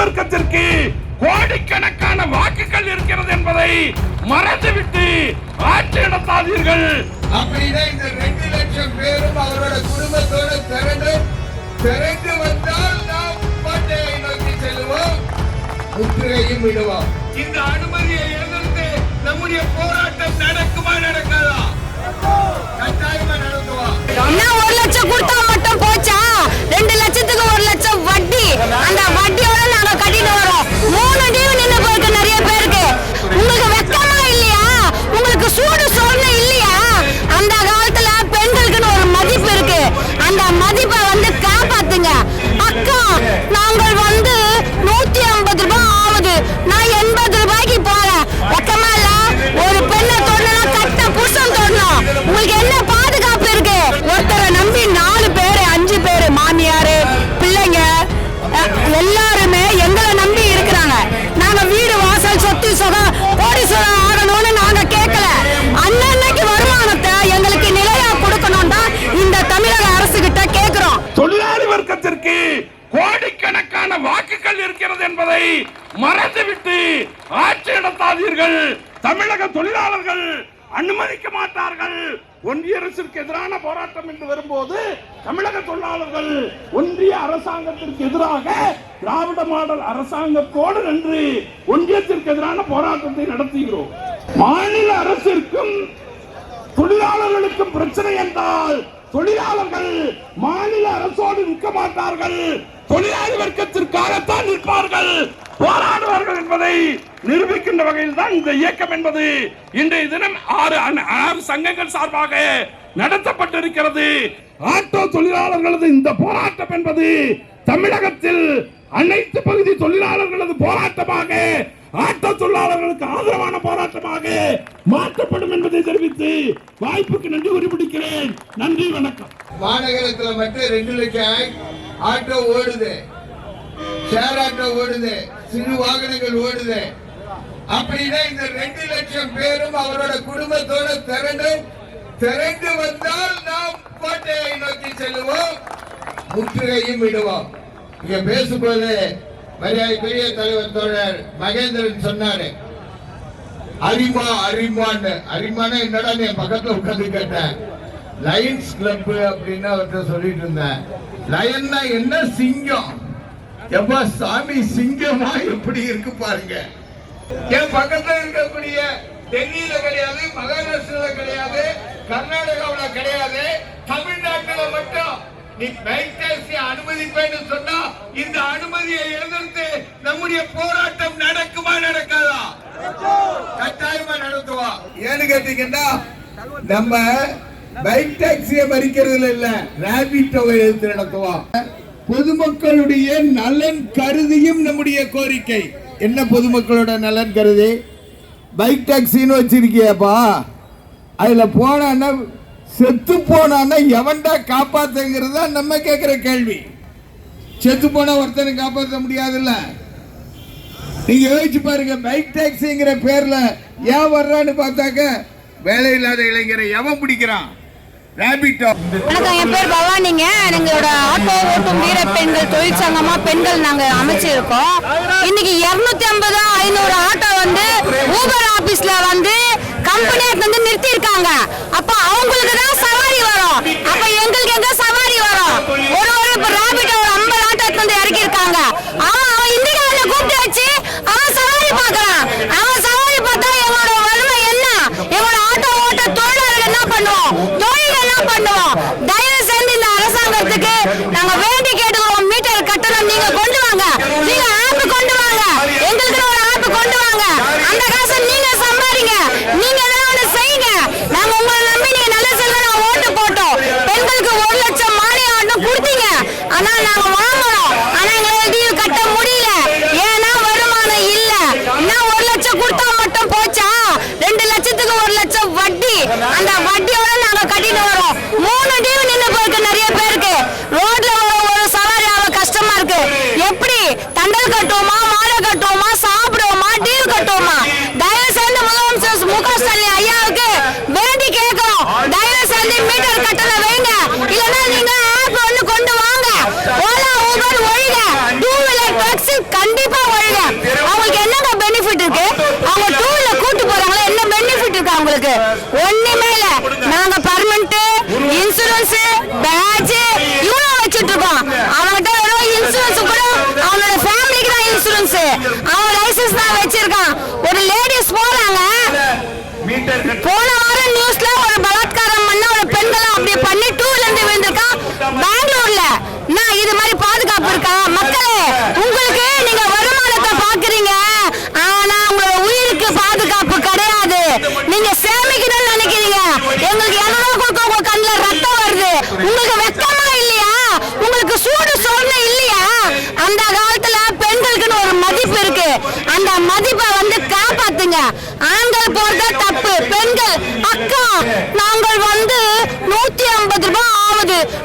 வர்க்கத்திற்கு கோடிக்கணக்கான வாக்குகள் இருக்கிறது என்பதை மறந்துவிட்டு ஆட்சி நடத்தாதீர்கள். அப்படின்னா இந்த ரெண்டு லட்சம் பேரும் அவரோட குடும்பத்தோட திரண்டு திரண்டு வந்தால் நாம் கோட்டையை நோக்கி செல்லுவோம் முற்றுகையும் விடுவோம். இந்த அனுமதியை எதிர்த்து நம்முடைய போராட்டம் நடக்குமா நடக்காதா? கட்டாயமா என்ன ஒரு லட்சம் கொடுத்தா மட்டும் போச்சா? ரெண்டு லட்சத்துக்கு ஒரு லட்சம் வட்டி. அந்த வட்டியோட என்பதை மறந்துவிட்டு ஆட்சி நடத்தாதீர்கள். தமிழக தொழிலாளர்கள் அனுமதிக்க மாட்டார்கள். ஒன்றிய அரசிற்கு எதிரான போராட்டம் என்று வரும்போது தமிழக தொழிலாளர்கள் ஒன்றிய அரசாங்கத்திற்கு எதிராக திராவிட மாடல் அரசாங்கத்தோடு நின்று ஒன்றியத்திற்கு எதிரான போராட்டத்தை நடத்துகிறோம். மாநில அரசிற்கும் தொழிலாளர்களுக்கும் பிரச்சனை என்றால் தொழிலாளர்கள் மாநில அரசோடு நிற்க மாட்டார்கள். தொழிலாளி வர்க்கத்திற்காகத்தான் நிற்பார்கள். போராடுவார்கள் என்பதை நிரூபிக்கின்ற வகையில் தான் இந்த இயக்கம் என்பது. இன்றைய தினம் ஆறு ஆறு சங்கங்கள் சார்பாக நடத்தப்பட்டிருக்கிறது. ஆட்டோ தொழிலாளர்களது இந்த போராட்டம் என்பது தமிழகத்தில் அனைத்து பகுதி தொழிலாளர்களது போராட்டமாக ஆட்டோ தொழிலாளர்களுக்கு ஆதரவான போராட்டமாக மாற்றப்படும் என்பதை தெரிவித்து வாய்ப்புக்கு நன்றி குறிப்பிடுகிறேன். நன்றி வணக்கம். மாநகரத்தில் மட்டும் ரெண்டு லட்சம் ஆட்டோ ஓடுது. ஷேர் ஆட்டோ ஓடுது. சிறு வாகனங்கள் ஓடுது. அப்படின்னா இந்த ரெண்டு லட்சம் பேரும் அவரோட குடும்பத்தோட திரண்டு திரண்டு வந்தால் நாம் கோட்டையை நோக்கி செல்லுவோம் முற்றுகையும் விடுவோம் இங்க பேசும்போது மரியாதைக்குரிய தலைவர் தோழர் மகேந்திரன் சொன்னாரு. அரிமா அரிமான்னு. அரிமானா என்னடா என் பக்கத்துல உட்கார்ந்து கேட்டேன்? லயன்ஸ் கிளப் அப்படின்னு அவர்கிட்ட சொல்லிட்டு இருந்தேன். லயன்னா என்ன சிங்கம்? எப்பா சாமி சிங்கமா எப்படி இருக்கு பாருங்க. என் பக்கத்துல இருக்கக்கூடிய டெல்லியில கிடையாது மகாராஷ்டிரால கிடையாது கர்நாடகாவில கிடையாது நீ பைக் அனுமதிப்பேன்னு சொன்னா இந்த அனுமதியை எதிர்த்து நம்முடைய போராட்டம் நடக்குமா நடக்காதா? கட்டாயமா நடத்துவா ஏன்னு கேட்டீங்கன்னா நம்ம பைக் டாக்ஸியை மறிக்கிறதுல இல்ல ரேபிட்டோவை எதிர்த்து நடத்துவோம் பொதுமக்களுடைய நலன் கருதியும் நம்முடைய கோரிக்கை. என்ன பொதுமக்களோட நலன் கருதி? பைக் டாக்ஸின்னு வச்சிருக்கியப்பா? அதுல போனா செத்து போனான்னா எவன்டா காப்பாத்துங்கிறதா நம்ம கேட்குற கேள்வி. செத்து போனா ஒருத்தனை காப்பாற்ற முடியாதுல்ல? நீங்க யோசிச்சு பாருங்க பைக் டாக்ஸிங்கிற பேர்ல ஏன் வர்றான்னு பார்த்தாக்க வேலை இல்லாத இளைஞரை எவன் பிடிக்கிறான்? ரேபிட்டோ வணக்கம் என் பேர் பவானிங்க. எங்களோட ஆட்டோ ஓட்டும் வீர பெண்கள் தொழிற்சங்கமா பெண்கள் நாங்க அமைச்சிருக்கோம். இன்னைக்கு இருநூத்தி ஐம்பது ஐநூறு ஆட்டோ வந்து ஊபர் ஆபீஸ்ல வந்து கம்பெனியை வந்து நிறுத்தி இருக்காங்க டாக்ஸ் கண்டிப்பா ஒழுங்க அவங்களுக்கு என்னங்க பெனிஃபிட் இருக்கு? அவங்க டூர்ல கூட்டு போறாங்களா? என்ன பெனிஃபிட் இருக்கு அவங்களுக்கு? ஒண்ணுமே இல்ல. நாங்க பர்மனன்ட் இன்சூரன்ஸ் பேட்ச் இவ்வளவு வச்சுட்டு இருக்கோம். அவன்கிட்ட வெறும் இன்சூரன்ஸ் கூட அவனோட ஃபேமிலிக்கு தான் இன்சூரன்ஸ் அவன் லைசன்ஸ் தான் வச்சிருக்கான். ஒரு லேடி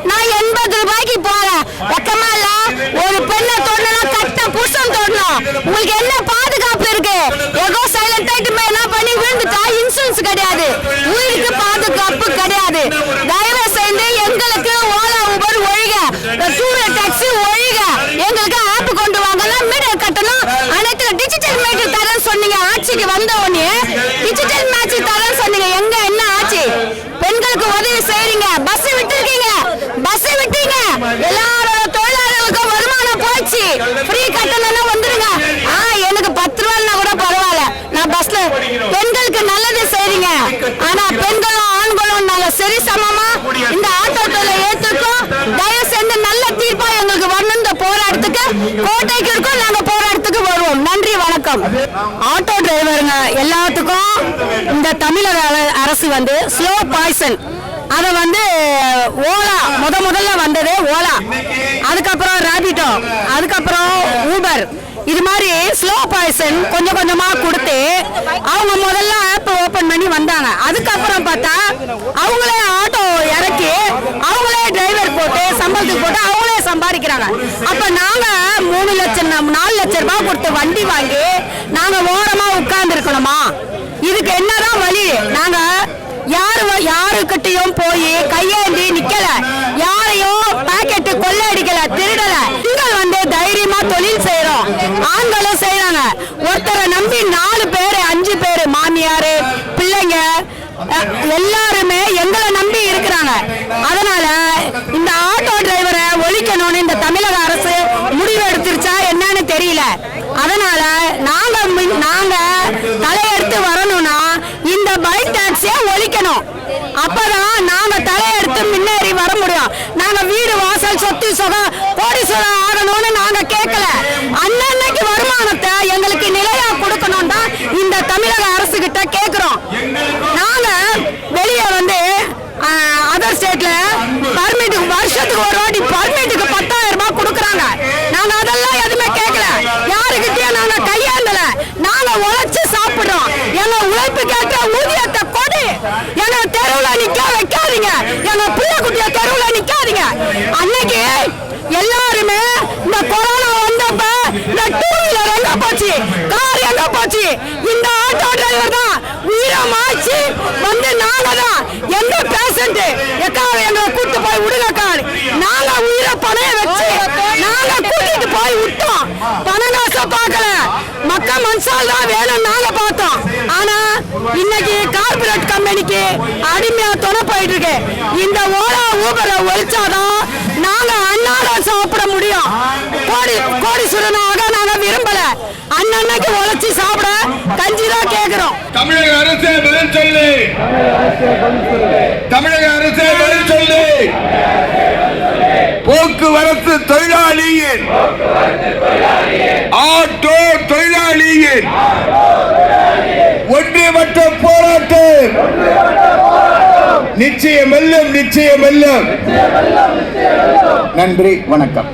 நான் எண்பது ரூபாய்க்கு போறேன். வெக்கமா இல்ல? ஒரு பெண்ணை தொடணும் கட்ட புருஷன் தொடணும். உங்களுக்கு என்ன பாதுகாப்பு இருக்கு ஏதோ சைலண்ட் ஆயிட்டு போய் என்ன பண்ணி விழுந்துட்டா இன்சூரன்ஸ் கிடையாது உயிருக்கு பாதுகாப்பு கிடையாது தயவு செய்து எங்களுக்கு ஓலா ஊபர் ஒழிக டூர் டாக்ஸி ஒழிக எங்களுக்கு ஆப் கொண்டு வாங்கலாம் மீடியா கட்டணும் அனைத்து டிஜிட்டல் மீட்டர் தரேன் சொன்னீங்க ஆட்சிக்கு வந்த உடனே டிஜிட்டல் மேட்ச் தரேன் சொன்னீங்க எங்க என்ன ஆச்சு பெண்களுக்கு உதவி செய்றீங்க பஸ் விட்டுருக்கீங்க பஸ் விட்டீங்க எல்லாரோட தொழிலாளர்களுக்கும் வருமானம் போச்சு ஃப்ரீ கட்டணம்னா வந்துருங்க. ஆ எனக்கு பத்து ரூபாய்னா கூட பரவாயில்ல. நான் பஸ்ல பெண்களுக்கு நல்லது செய்றீங்க. ஆனா பெண்களும் ஆண்களும் நாங்க சரி சமமா இந்த ஆட்டோ தொழிலை ஏத்துக்கோம் தயவு செஞ்சு நல்ல தீர்ப்பா எங்களுக்கு வரணும் இந்த போராட்டத்துக்கு. கோட்டைக்கு இருக்கும் நாங்க போராட்டத்துக்கு வருவோம். நன்றி வணக்கம். ஆட்டோ டிரைவருங்க எல்லாத்துக்கும் இந்த தமிழக அரசு வந்து ஸ்லோ பாய்சன் அதை வந்து ஓலா முத முதல்ல வந்தது ஓலா. அதுக்கப்புறம் ராபிட்டோ அதுக்கப்புறம் ஊபர். இது மாதிரி ஸ்லோ பாய்சன் கொஞ்சம் கொஞ்சமா கொடுத்து அவங்க முதல்ல ஆப் ஓபன் பண்ணி வந்தாங்க. அதுக்கப்புறம் பார்த்தா அவங்களே ஆட்டோ இறக்கி அவங்களே டிரைவர் போட்டு சம்பளத்துக்கு போட்டு அவங்களே சம்பாதிக்கிறாங்க. அப்ப நாங்க மூணு லட்சம் நாலு லட்சம் ரூபாய் கொடுத்து வண்டி வாங்கி நாங்க ஓரமா உட்கார்ந்து இருக்கணுமா இதுக்கு என்னதான் வழி? நாங்க யாருக்கிட்டையும் போய் கையேந்தி நிக்கல. யாரையும் பாக்கெட்டு கொள்ளையடிக்கல திருடல. பெண்கள் வந்து தைரியமா தொழில் செய்யறோம் ஆண்களும் செய்யறாங்க. ஒருத்தரை நம்பி நாலு பேரு அஞ்சு பேரு மாமியாரு பிள்ளைங்க எல்லாரும் எங்களை நம்பி இருக்கிறாங்க அதனால இந்த ஆட்டோ டிரைவரை ஒழிக்கணும்னு இந்த தமிழக அரசு முடிவு எடுத்துருச்சா என்னன்னு தெரியல அதனால நாங்க மின்- நாங்க தலையெடுத்து வரணும்னா இந்த பைக் டாக்ஸியை ஒழிக்கணும் அப்பதான் நாங்க தலையெடுத்து முன்னேறி வர முடியும் நாங்க வீடு சொத்து சுகம் கோடீஸ்வரம் ஆகணும்னு நாங்க கேட்கல அன்னன்னைக்கு வருமானத்தை எங்களுக்கு நிலையா கொடுக்கணும் தான் இந்த தமிழக அரசு கிட்ட கேட்கிறோம் நாங்க வெளியே வந்து அதர் ஸ்டேட்ல பர்மிட் வருஷத்துக்கு ஒரு வாட்டி பர்மிட்டுக்கு பத்தாயிரம் ரூபாய் கொடுக்குறாங்க நாங்க அதெல்லாம் எதுவுமே கேட்கல யாருக்கிட்டயும் நாங்க கையாண்டல நாங்க உழைச்சு சாப்பிடுறோம் எங்க உழைப்பு கேட்ட ஊதியத்தை கொடு எங்க தெருவுல நிக்க வைக்காதீங்க எங்க பிள்ளை குட்டிய தெருவுல நிக்காதீங்க அன்னைக்கு எல்லாருமே இந்த கொரோனா வந்தப்ப இந்த டூ வீலர் எங்க போச்சு கார் எங்க போச்சு இந்த ஆட்டோ டிரைவர் தான் உயிரமாச்சு வந்து நாங்க தான் எக்கா எங்களை கூட்டு போய் விடுங்கக்கா நாங்க உயிரை பணைய வச்சு நாங்க கூட்டிட்டு போய் விட்டோம். பண நாசம் பார்க்கல. மக்க மனசால் தான் வேணும் நாங்க பார்த்தோம். ஆனா இன்னைக்கு கார்பரேட் கம்பெனிக்கு அடிமையா துணை போயிட்டு இருக்கு இந்த ஓலா ஊபரை ஒழிச்சாதான் நாங்க அன்னாடம் சாப்பிட முடியும். கோடி கோடீஸ்வரனாக நாங்க விரும்பல. அன்னன்னைக்கு உழைச்சி சாப்பிட? கஞ்சி தான் கேட்கிறோம் தமிழக அரசே பதில் சொல்லு. தமிழக அரசே பதில் சொல்லு. போக்குவரத்து தொழிலாளியின் ஆட்டோ தொழிலாளியின் ஒன்றியமற்ற போராட்டம். நிச்சயம் வெல்லும் நிச்சயம் வெல்லும் நன்றி வணக்கம்.